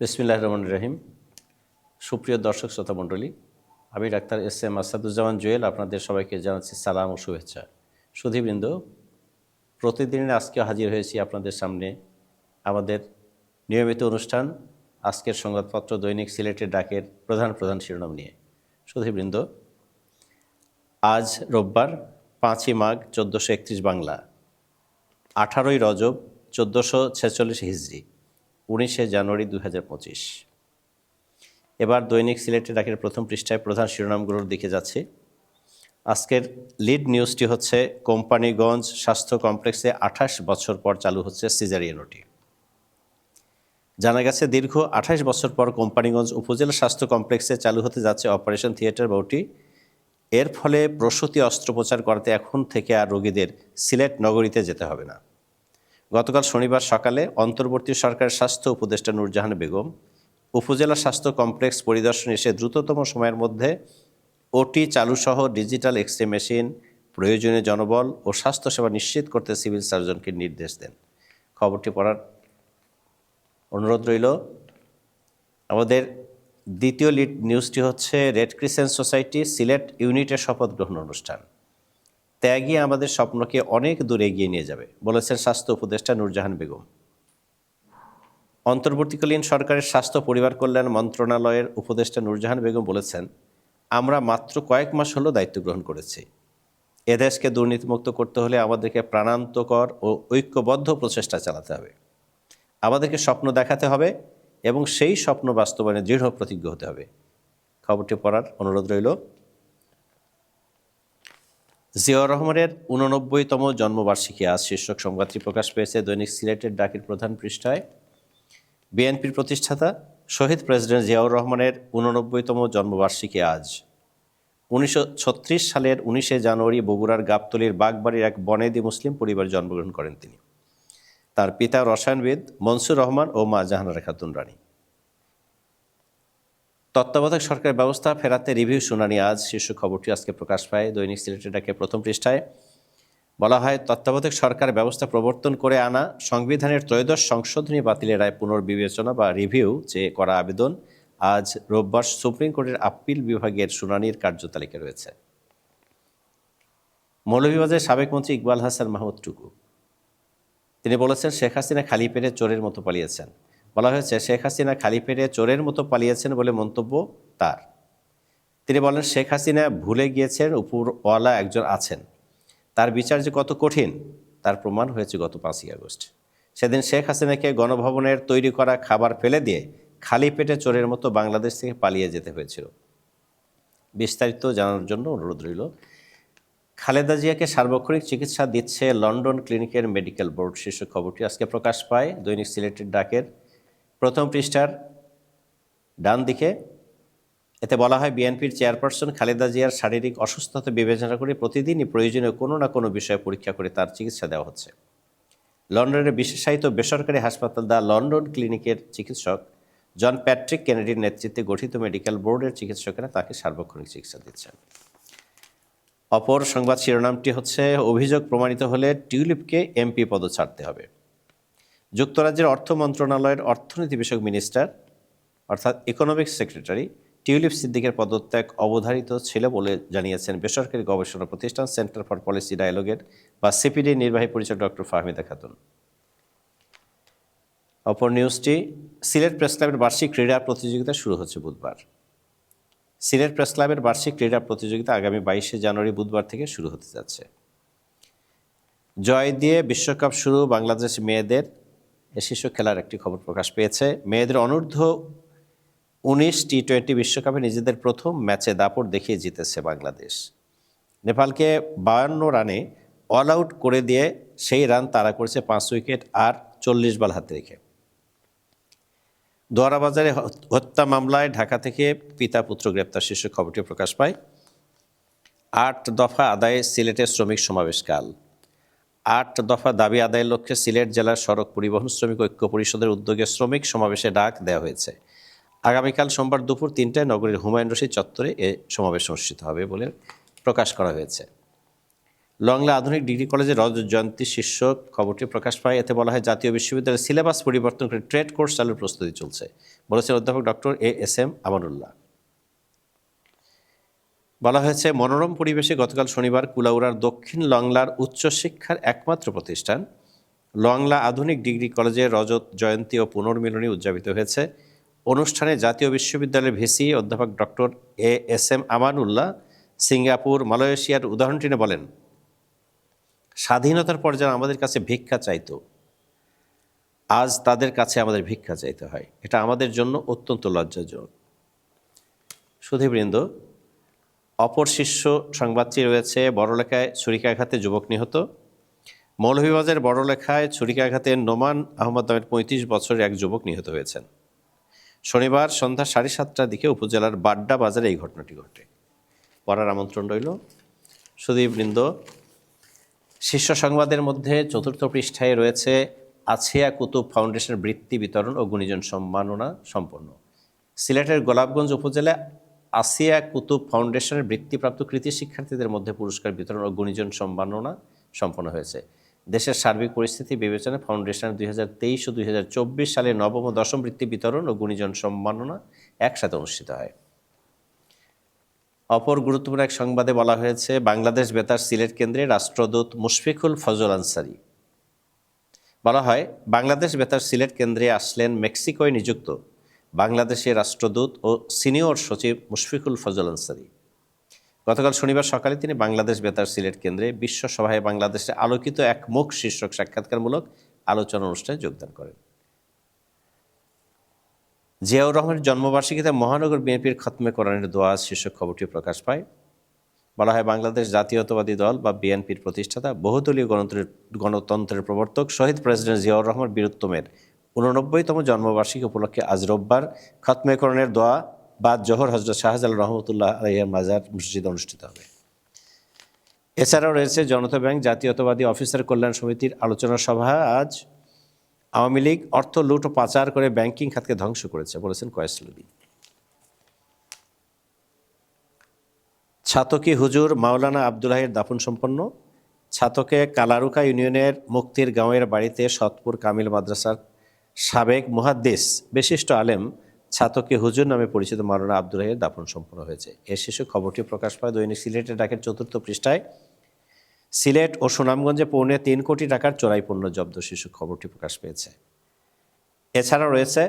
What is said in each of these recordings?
বিসমিল্লাহ রহমান রহিম। সুপ্রিয় দর্শক, শ্রোতা মণ্ডলী, আমি doctor S M Asaduzzaman Jewel, আপনাদের সবাইকে জানাচ্ছি সালাম ও শুভেচ্ছা। সুধীবৃন্দ প্রতিদিনের আজকে হাজির হয়েছি আপনাদের সামনে আমাদের নিয়মিত অনুষ্ঠান, আজকের সংবাদপত্র দৈনিক সিলেটের ডাকের প্রধান প্রধান শিরোনাম নিয়ে। সুধীবৃন্দ, আজ রোববার পাঁচই মাঘ চোদ্দোশো একত্রিশ বাংলা, আঠারোই রজব চোদ্দোশো ছেচল্লিশ হিজড়ি। উনিশে জানুয়ারি দু এবার দৈনিক সিলেটের ডাকের প্রথম পৃষ্ঠায় প্রধান শিরোনামগুলোর দিকে যাচ্ছে। আজকের লিড নিউজটি হচ্ছে, কোম্পানিগঞ্জ স্বাস্থ্য কমপ্লেক্সে আঠাশ বছর পর চালু হচ্ছে সিজারিয়ানোটি জানা গেছে, দীর্ঘ আঠাশ বছর পর কোম্পানিগঞ্জ উপজেলা স্বাস্থ্য কমপ্লেক্সে চালু হতে যাচ্ছে অপারেশন থিয়েটার বউটি। এর ফলে প্রসূতি অস্ত্রোপচার করাতে এখন থেকে আর রোগীদের সিলেট নগরীতে যেতে হবে না। গতকাল শনিবার সকালে অন্তর্বর্তী সরকারের স্বাস্থ্য উপদেষ্টা নূরজাহান বেগম উপজেলা স্বাস্থ্য কমপ্লেক্স পরিদর্শন এসে দ্রুততম সময়ের মধ্যে ওটি চালুসহ ডিজিটাল এক্স রে মেশিন, প্রয়োজনীয় জনবল ও স্বাস্থ্যসেবা নিশ্চিত করতে সিভিল সার্জনকে নির্দেশ দেন। খবরটি পড়ার অনুরোধ রইল। আমাদের দ্বিতীয় লিড নিউজটি হচ্ছে রেড ক্রিসেন্ট সোসাইটি সিলেট ইউনিটের শপথ গ্রহণ অনুষ্ঠান। ত্যাগই আমাদের স্বপ্নকে অনেক দূরে এগিয়ে নিয়ে যাবে, বলেছেন স্বাস্থ্য উপদেষ্টা নূরজাহান বেগম। অন্তর্বর্তীকালীন সরকারের স্বাস্থ্য, পরিবার কল্যাণ মন্ত্রণালয়ের উপদেষ্টা নূরজাহান বেগম বলেছেন, আমরা মাত্র কয়েক মাস হলো দায়িত্ব গ্রহণ করেছি। এদেশকে দুর্নীতিমুক্ত করতে হলে আমাদেরকে প্রাণান্তকর ও ঐক্যবদ্ধ প্রচেষ্টা চালাতে হবে। আমাদেরকে স্বপ্ন দেখাতে হবে এবং সেই স্বপ্ন বাস্তবায়নে দৃঢ় প্রতিজ্ঞ হতে হবে। খবরটি পড়ার অনুরোধ রইল। জিয়াউর রহমানের উননব্বইতম জন্মবার্ষিকী আজ শীর্ষক সংবাদটি প্রকাশ পেয়েছে দৈনিক সিলেটের ডাকের প্রধান পৃষ্ঠায়। বিএনপির প্রতিষ্ঠাতা শহীদ প্রেসিডেন্ট জিয়াউর রহমানের উননব্বইতম জন্মবার্ষিকী আজ। উনিশশো ছত্রিশ সালের উনিশে জানুয়ারি বগুড়ার গাবতলির বাগবাড়ির এক বনেদি মুসলিম পরিবারে জন্মগ্রহণ করেন তিনি। তার পিতা রসায়নবিদ মনসুর রহমান ও মা জাহানারা খাতুন রানী। তত্ত্বাবধায়ক সরকার ব্যবস্থা ফেরাতে রিভিউ শুনানি আজ শীর্ষ খবরটি আজকে প্রকাশ পায়। দৈনিক সিলেটের ডাকে প্রথম পৃষ্ঠায় বলা হয়, তত্ত্বাবধায়ক সরকার ব্যবস্থা প্রবর্তন করে আনা, সংবিধানের ত্রয়োদশ সংশোধনী বাতিলের রায় পুনর্বিবেচনা বা রিভিউ যে করা আবেদন, আজ রোববার সুপ্রিম কোর্টের আপিল বিভাগের শুনানির কার্যতালিকা রয়েছে। মৌলভীবাজারের সাবেক মন্ত্রী ইকবাল হাসান মাহমুদ টুকু। তিনি বলেছেন, শেখ হাসিনা খালি পেটে চোরের মতো পালিয়েছেন। বলা হয়েছে, শেখ হাসিনা খালি পেটে চোরের মতো পালিয়েছেন বলে মন্তব্য তার। তিনি বলেন, শেখ হাসিনা ভুলে গিয়েছেন, উপরওয়ালা একজন আছেন। তার বিচার যে কত কঠিন, তার প্রমাণ হয়েছে গত পাঁচই আগস্ট। সেদিন শেখ হাসিনাকে গণভবনের তৈরি করা খাবার ফেলে দিয়ে খালি পেটে চোরের মতো বাংলাদেশ থেকে পালিয়ে যেতে হয়েছিল। বিস্তারিত জানার জন্য অনুরোধ রইল, খালেদা জিয়াকে সার্বক্ষণিক চিকিৎসা দিচ্ছে লন্ডন ক্লিনিকের মেডিকেল বোর্ড। শীর্ষক খবরটি আজকে প্রকাশ পায় দৈনিক সিলেটের ডাকের প্রথম পৃষ্ঠার ডান দিকে, এতে বলা হয় বিএনপির চেয়ারপারসন খালেদা জিয়ার শারীরিক অসুস্থতা বিবেচনা করে প্রতিদিনই প্রয়োজনীয় কোনো না কোনো বিষয়ে পরীক্ষা করে তার চিকিৎসা দেওয়া হচ্ছে। লন্ডনের বিশেষায়িত বেসরকারি হাসপাতাল দ্য লন্ডন ক্লিনিকের চিকিৎসক জন প্যাট্রিক কেনেডির নেতৃত্বে গঠিত মেডিকেল বোর্ডের চিকিৎসকেরা তাকে সার্বক্ষণিক চিকিৎসা দিচ্ছেন। অপর সংবাদ শিরোনামটি হচ্ছে, অভিযোগ প্রমাণিত হলে টিউলিপকে এমপি পদ ছাড়তে হবে। যুক্তরাজ্যের অর্থ মন্ত্রণালয়ের অর্থনীতি বিষয়ক মিনিস্টার, অর্থাৎ ইকোনমিক্স সেক্রেটারি টিউলিপ সিদ্দিকের পদত্যাগ অবধারিত ছিল বলে জানিয়েছেন বেসরকারি গবেষণা প্রতিষ্ঠান সেন্টার ফর পলিসি ডায়ালগের বা সিপিডি নির্বাহী পরিচালক ডক্টর ফাহমিদা খাতুন। অপর নিউজটি সিলেট প্রেস ক্লাবের বার্ষিক ক্রীড়া প্রতিযোগিতা শুরু হচ্ছে বুধবার। সিলেট প্রেস ক্লাবের বার্ষিক ক্রীড়া প্রতিযোগিতা আগামী বাইশে জানুয়ারি বুধবার থেকে শুরু হতে যাচ্ছে। জয় দিয়ে বিশ্বকাপ শুরু বাংলাদেশ মেয়েদের এ শীর্ষ খেলার একটি খবর প্রকাশ পেয়েছে। মেয়েদের অনূর্ধ্ব উনিশ টি টোয়েন্টি বিশ্বকাপে নিজেদের প্রথম ম্যাচে দাপট দেখিয়ে জিতেছে বাংলাদেশ। নেপালকে বায়ান্ন রানে অল আউট করে দিয়ে সেই রান তারা করেছে পাঁচ উইকেট আর চল্লিশ বল হাতে রেখে। দোয়ারাবাজারে হত্যা মামলায় ঢাকা থেকে পিতা পুত্র গ্রেপ্তার শীর্ষ খবরটি প্রকাশ পায়। আট দফা আদায়ে সিলেটের শ্রমিক সমাবেশকাল। আট দফা দাবি আদায়ের লক্ষ্যে সিলেট জেলার সড়ক পরিবহন শ্রমিক ঐক্য পরিষদের উদ্যোগে শ্রমিক সমাবেশে ডাক দেওয়া হয়েছে। আগামীকাল সোমবার দুপুর তিনটায় নগরীর হুমায়ুন রশিদ চত্বরে এ সমাবেশ অনুষ্ঠিত হবে বলে প্রকাশ করা হয়েছে। লংলা আধুনিক ডিগ্রি কলেজে রজ জয়ন্তী শীর্ষক খবরটি প্রকাশ পায়। এতে বলা হয়, জাতীয় বিশ্ববিদ্যালয়ের সিলেবাস পরিবর্তন করে ট্রেড কোর্স চালুর প্রস্তুতি চলছে, বলেছেন অধ্যাপক doctor A S M Amanullah. বলা হয়েছে, মনোরম পরিবেশে গতকাল শনিবার কুলাউড়ার দক্ষিণ লংলার উচ্চশিক্ষার একমাত্র প্রতিষ্ঠান। লংলা আধুনিক ডিগ্রি কলেজে রজত জয়ন্তী ও পুনর্মিলনী উদযাপিত হয়েছে। অনুষ্ঠানে জাতীয় বিশ্ববিদ্যালয়ের ভিসি অধ্যাপক doctor A S M Amanullah, Singapore, মালয়েশিয়ার উদাহরণ টেনে বলেন, স্বাধীনতার পর যারা আমাদের কাছে ভিক্ষা চাইতো, আজ তাদের কাছে আমাদের ভিক্ষা চাইতে হয়। এটা আমাদের জন্য অত্যন্ত লজ্জাজনক। সুধীবৃন্দ অপর শীর্ষ সংবাদটি রয়েছে, বড়লেখায় ছুরিকাঘাতে যুবক নিহত। মৌলভীবাজার বড়লেখায় ছুরিকাঘাতে নোমান আহমদ নামের পঁয়ত্রিশ বছরের এক যুবক নিহত হয়েছেন। শনিবার সন্ধ্যা সাড়ে সাতটার দিকে উপজেলার বাড্ডা বাজারে এই ঘটনাটি ঘটে। পড়ার আমন্ত্রণ রইল। সুদীপবৃন্দ শীর্ষ সংবাদের মধ্যে চতুর্থ পৃষ্ঠায় রয়েছে, আছিয়া কুতুব ফাউন্ডেশনের বৃত্তি বিতরণ ও গুণীজন সম্মাননা সম্পন্ন। সিলেটের গোলাপগঞ্জ উপজেলায় আসিয়া কুতুব ফাউন্ডেশনের বৃত্তিপ্রাপ্ত কৃতি শিক্ষার্থীদের মধ্যে পুরস্কার বিতরণ ও গুণীজন সম্মাননা সম্পন্ন হয়েছে। দেশের সার্বিক পরিস্থিতি বিবেচনায় ফাউন্ডেশনের দুই হাজার তেইশ ও দুই হাজার চব্বিশ সালে নবম ও দশম বৃত্তি বিতরণ ও গুণীজন সম্মাননা একসাথে অনুষ্ঠিত হয়। অপর গুরুত্বপূর্ণ এক সংবাদে বলা হয়েছে, বাংলাদেশ বেতার সিলেট কেন্দ্রে রাষ্ট্রদূত মুশফিকুল ফজল আনসারি। বলা হয়, বাংলাদেশ বেতার সিলেট কেন্দ্রে আসলেন মেক্সিকোয় নিযুক্ত বাংলাদেশের রাষ্ট্রদূত ও সিনিয়র সচিব মুশফিকুল ফজল আনসারি। গতকাল শনিবার সকালে তিনি বাংলাদেশ বেতার সিলেট কেন্দ্রে বিশ্ব সভায় বাংলাদেশে আলোকিত এক মুখ শীর্ষক সাক্ষাৎকারমূলক আলোচনা অনুষ্ঠানে যোগদান করেন। জিয়াউর রহমানের জন্মবার্ষিকীতে মহানগর বিএনপির খতমে কোরআনের দোয়া শীর্ষক খবরটি প্রকাশ পায়। বলা হয়, বাংলাদেশ জাতীয়তাবাদী দল বা বিএনপির প্রতিষ্ঠাতা, বহুদলীয় গণতন্ত্রের গণতন্ত্রের প্রবর্তক শহীদ প্রেসিডেন্ট জিয়াউর রহমান বীরুত্তমের উননব্বইতম জন্মবার্ষিকী উপলক্ষে আজ রোববার খতমে কোরআনের দোয়া বাদ জহর হজরত শাহজাল রহমতুল্লাহ আলহিয়ার মাজার মসজিদ অনুষ্ঠিত হবে। এছাড়াও রয়েছে জনতা ব্যাংক, জাতীয়তাবাদী অফিসার কল্যাণ সমিতির আলোচনা সভা। আজ আওয়ামী লীগ অর্থ লুট ও পাচার করে ব্যাংকিং খাতকে ধ্বংস করেছে বলেছেন কয়েসলুদ্দিন ছাতকি হুজুর মাওলানা আবদুল্লাহের দাফন সম্পন্ন। ছাতকে কালারুকা ইউনিয়নের মুক্তির গাঁওয়ের বাড়িতে সৎপুর কামিল মাদ্রাসার সাবেক মুহাদ্দিস, বিশিষ্ট আলেম, ছাতকে হুজুর নামে পরিচিত মাওলানা আবদুল্লাহের দাফন সম্পন্ন হয়েছে। এ শিশু খবরটি প্রকাশ পায় দৈনিক সিলেটের ডাকের চতুর্থ পৃষ্ঠায়। সিলেট ও সুনামগঞ্জে পৌনে তিন কোটি টাকার চোরাই পণ্য জব্দ শিশু খবরটি প্রকাশ পেয়েছে। এছাড়া রয়েছে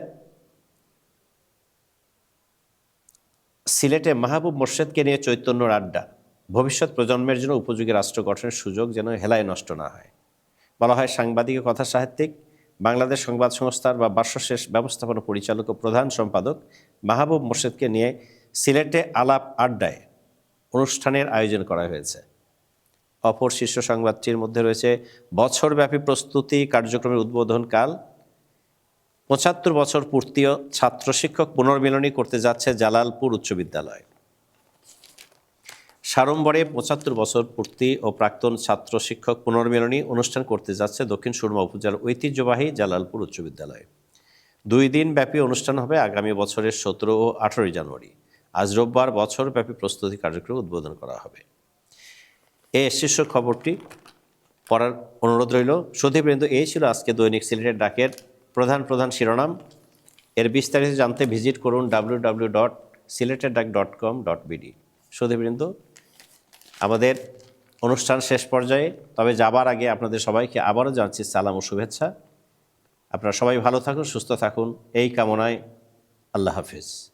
সিলেটে মাহবুব মোর্শেদকে নিয়ে চৈতন্যর আড্ডা। ভবিষ্যৎ প্রজন্মের জন্য উপযোগী রাষ্ট্র গঠনের সুযোগ যেন হেলায় নষ্ট না হয়। বলা হয় সাংবাদিক কথা সাহিত্যিক বাংলাদেশ সংবাদ সংস্থার বা বার্ষশেষ ব্যবস্থাপনা পরিচালক ও প্রধান সম্পাদক মাহবুব মোর্শেদকে নিয়ে সিলেটে আলাপ আড্ডায় অনুষ্ঠানের আয়োজন করা হয়েছে। অপর শীর্ষ সংবাদটির মধ্যে রয়েছে, বছরব্যাপী প্রস্তুতি কার্যক্রমের উদ্বোধন কাল পঁচাত্তর বছর পূর্তিও ছাত্র শিক্ষক পুনর্মিলনী করতে যাচ্ছে জালালপুর উচ্চ বিদ্যালয়। সাড়ম্বরে পঁচাত্তর বছর পূর্তি ও প্রাক্তন ছাত্র শিক্ষক পুনর্মিলনী অনুষ্ঠান করতে যাচ্ছে দক্ষিণ সুরমা উপজেলার ঐতিহ্যবাহী জালালপুর উচ্চ বিদ্যালয়। দুই দিন ব্যাপী অনুষ্ঠান হবে আগামী বছরের সতেরো ও আঠেরোই জানুয়ারি। আজ রোববার বছরব্যাপী প্রস্তুতি কার্যক্রম উদ্বোধন করা হবে। এই শীর্ষ খবরটি পড়ার অনুরোধ রইল। সুধীবৃন্দ এই ছিল আজকে দৈনিক সিলেটের ডাকের প্রধান প্রধান শিরোনাম। এর বিস্তারিত জানতে ভিজিট করুন ডাব্লিউ ডাব্লিউ ডট সিলেটের ডাক ডট কম ডট বিডি সুধীবৃন্দ আমাদের অনুষ্ঠান শেষ পর্যায়ে, তবে যাবার আগে আপনাদের সবাইকে আবারও জানাচ্ছি সালাম ও শুভেচ্ছা। আপনারা সবাই ভালো থাকুন, সুস্থ থাকুন। এই কামনায় আল্লাহ হাফিজ।